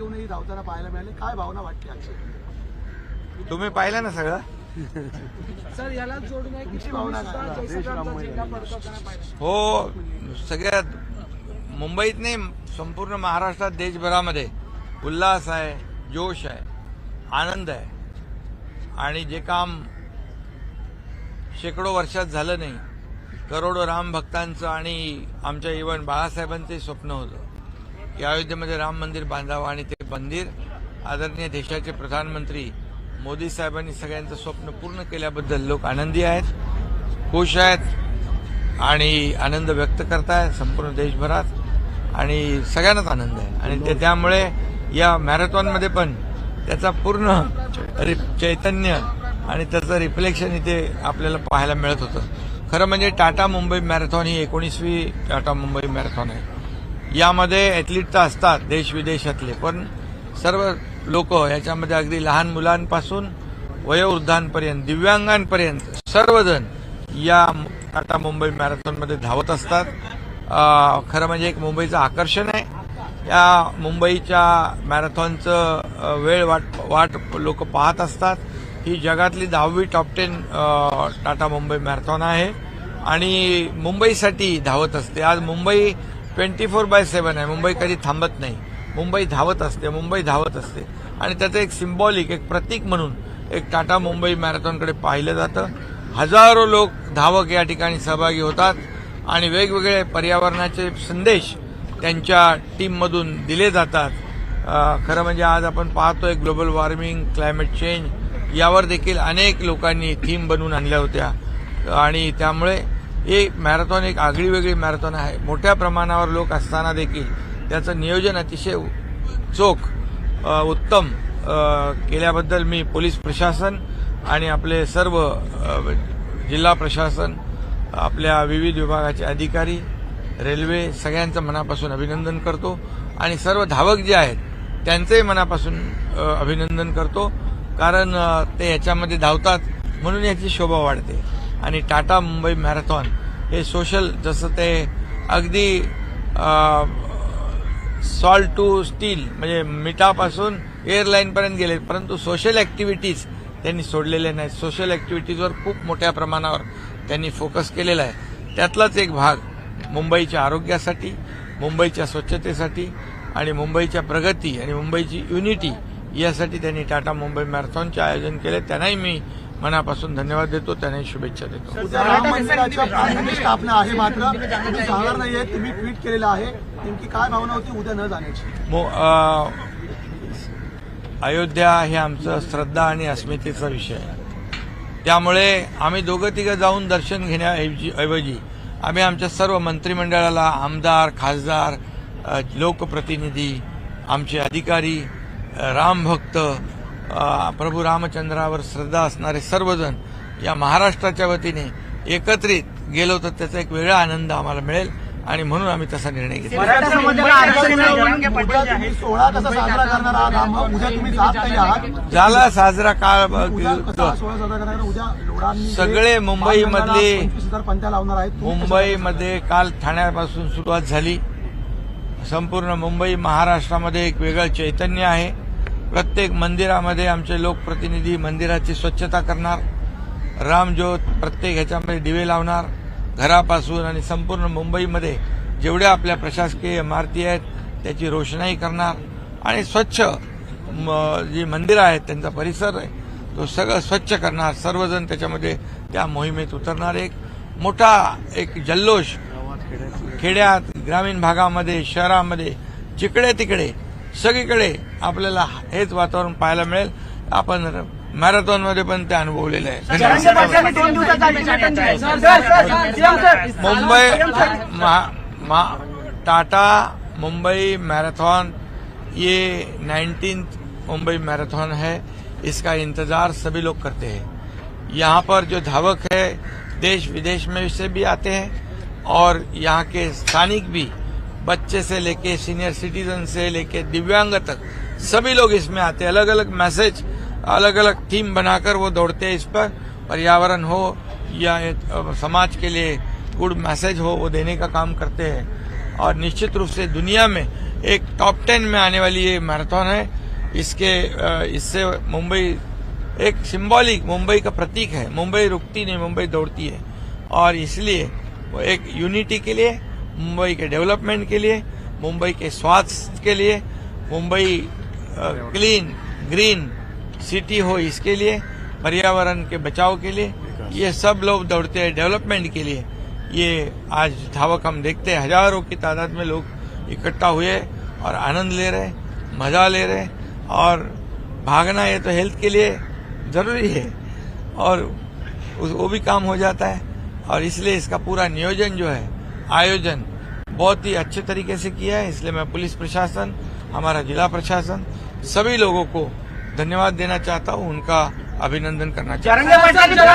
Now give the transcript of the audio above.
घेऊनही धावताना पाहायला मिळाले. काय भावना वाटते आजची तुम्ही पाहिलं ना सगळं? सर याला जोडून आहे की तुमची तुम्ही भावना हो सगळ्यात मुंबईत नाही संपूर्ण महाराष्ट्रात देशभरामध्ये उल्हास आहे जोश आहे आनंद आहे. आणि जे काम शेकडो वर्षात झालं नाही करोडो राम भक्तांचं आणि आमच्या इवन बाळासाहेबांचंही स्वप्न होतं. या अयोध्येमध्ये राम मंदिर बांधावं आणि ते मंदिर आदरणीय देशाचे प्रधानमंत्री मोदी साहेबांनी सगळ्यांचं स्वप्न पूर्ण केल्याबद्दल लोक आनंदी आहेत खुश आहेत आणि आनंद व्यक्त करतायत संपूर्ण देशभरात आणि सगळ्यांनाच आनंद आहे. आणि ते त्यामुळे या मॅरेथॉनमध्ये पण त्याचा पूर्ण रि- चैतन्य आणि त्याचं रिफ्लेक्शन इथे आपल्याला पाहायला मिळत होतं. खरं म्हणजे टाटा मुंबई मॅरेथॉन ही एकोणीसवी टाटा मुंबई मॅरेथॉन आहे. यामध्ये ॲथलीट तर असतात देश विदेशातले पण सर्व लोक याच्यामध्ये अगदी लहान मुलांपासून वयोवृद्धांपर्यंत दिव्यांगांपर्यंत सर्वजण या टाटा मुंबई मॅरेथॉनमध्ये धावत असतात. खरं म्हणजे एक मुंबईचं आकर्षण आहे. या मुंबईच्या मॅरेथॉनचं वेळ वाट वाट लोक पाहत असतात. ही जगातली दहावी top ten Tata Mumbai marathon आहे. आणि मुंबईसाठी धावत असते. आज Mumbai twenty four by seven आहे. मुंबई कधी थांबत नाही. मुंबई धावत असते मुंबई धावत असते. आणि त्याचं एक सिम्बॉलिक एक प्रतीक म्हणून एक टाटा मुंबई मॅरेथॉनकडे पाहिलं जातं. हजारो लोक धावक या ठिकाणी सहभागी होतात आणि वेगवेगळे पर्यावरणाचे संदेश त्यांच्या टीममधून दिले जातात. खरं म्हणजे आज आपण पाहतोय ग्लोबल वॉर्मिंग क्लायमेट चेंज यावर देखील अनेक लोकांनी थीम बनवून आणल्या होत्या. आणि त्यामुळे हे मॅरेथॉन एक आगळी वेगळी मॅरेथॉन आहे. मोठ्या प्रमाणावर लोक असताना देखील त्याचं नियोजन अतिशय चोख उत्तम केल्याबद्दल मी पोलीस प्रशासन आणि आपले सर्व जिल्हा प्रशासन आपल्या विविध विभागाचे अधिकारी रेल्वे सगळ्यांचं मनापासून अभिनंदन करतो आणि सर्व धावक जे आहेत त्यांचंही मनापासून अभिनंदन करतो. कारण ते याच्यामध्ये धावतात म्हणून याची शोभा वाढते. आणि टाटा मुंबई मॅरेथॉन हे सोशल जसं ते अगदी सॉल्ट टू स्टील म्हणजे मिठापासून एअरलाईनपर्यंत गेले परंतु सोशल ॲक्टिव्हिटीज त्यांनी सोडलेल्या नाहीत. सोशल ॲक्टिव्हिटीजवर खूप मोठ्या प्रमाणावर त्यांनी फोकस केलेला आहे. त्यातलाच एक भाग मुंबईच्या आरोग्यासाठी मुंबईच्या स्वच्छतेसाठी आणि मुंबईच्या प्रगती आणि मुंबईची युनिटी यासाठी त्यांनी टाटा मुंबई मॅरेथॉनचे आयोजन केले. त्यांनाही मी मनापासून धन्यवाद देतो त्यांनाही शुभेच्छा देतो. स्थापना आहे मात्र सांगणार नाहीये तुम्ही ट्विट केलेलं आहे. नेमकी काय भावना होती उद्या न जाण्याची? अयोध्या हे आमचं श्रद्धा आणि अस्मितेचा विषय आहे. त्यामुळे आम्ही दोघं तिघं जाऊन दर्शन घेण्याऐवजी ऐवजी आम्ही आमच्या सर्व मंत्रिमंडळाला आमदार खासदार लोकप्रतिनिधी आमचे अधिकारी रामभक्त प्रभू रामचंद्रावर श्रद्धा असणारे सर्वजण या महाराष्ट्राच्या वतीने एकत्रित गेलो तर त्याचा एक वेगळा आनंद आम्हाला मिळेल. आणि म्हणून आम्ही तसा निर्णय घेतला. उद्या तुम्ही सोहळा कसा साजरा करणार आहात? राम? उद्या तुम्ही जात नाही आहात? झाला साजरा काळ सगळे मुंबईमधले- मुंबईमध्ये काल ठाण्यापासून सुरुवात झाली. संपूर्ण मुंबई महाराष्ट्रामध्ये एक वेगळं चैतन्य आहे. प्रत्येक मंदिरामध्ये आमचे लोकप्रतिनिधी मंदिराची स्वच्छता करणार. रामज्योत प्रत्येक ह्याच्यामध्ये दिवे लावणार. घरापासून आणि संपूर्ण मुंबईमध्ये जेवढ्या आपल्या प्रशासकीय इमारती आहेत त्याची रोषणाई करणार. आणि स्वच्छ म- जी मंदिरं आहेत त्यांचा परिसर आहे तो सगळं स्वच्छ करणार. सर्वजण त्याच्यामध्ये त्या मोहिमेत उतरणार एक. मोठा एक जल्लोष खेड्यात ग्रामीण भागामध्ये शहरामध्ये जिकडे तिकडे सगळीकडे आपल्याला हेच वातावरण पाहायला मिळेल आपण मॅरेथॉनमध्ये पण ते अनुभवलेलं आहे मुंबई मा- मा- टाटा मुंबई मैराथन ये नाइनटीन मुंबई मैराथन है इसका इंतज़ार सभी लोग करते हैं यहाँ पर जो धावक है देश विदेश में से भी आते हैं और यहाँ के स्थानिक भी बच्चे से लेके सीनियर सिटीजन से लेके दिव्यांग तक, सभी लोग इसमें आते हैं। अलग अलग मैसेज अलग अलग थीम बनाकर वो दौड़ते हैं इस पर। पर्यावरण हो या समाज के लिए गुड मैसेज हो, वो देने का काम करते हैं। और निश्चित रूप से दुनिया में एक टॉप टेन में आने वाली ये मैराथन है। इसके इससे मुंबई एक सिंबॉलिक मुंबई का प्रतीक है। मुंबई रुकती नहीं, मुंबई दौड़ती है। और इसलिए वो एक यूनिटी के लिए मुंबई के डेवलपमेंट के लिए मुंबई के स्वास्थ्य के लिए मुंबई क्लीन ग्रीन सिटी हो इसके लिए पर्यावरण के बचाव के लिए ये सब लोग दौड़ते हैं डेवलपमेंट के लिए। ये आज धावक हम देखते हैं हज़ारों की तादाद में लोग इकट्ठा हुए और आनंद ले रहे मज़ा ले रहे और भागना ये तो हेल्थ के लिए ज़रूरी है और उस- वो भी काम हो जाता है और इसलिए इसका पूरा नियोजन जो है आयोजन बहुत ही अच्छे तरीके से किया है, इसलिए मैं पुलिस प्रशासन, हमारा जिला प्रशासन, सभी लोगों को धन्यवाद देना चाहता हूँ, उनका अभिनंदन करना चाहता हूँ।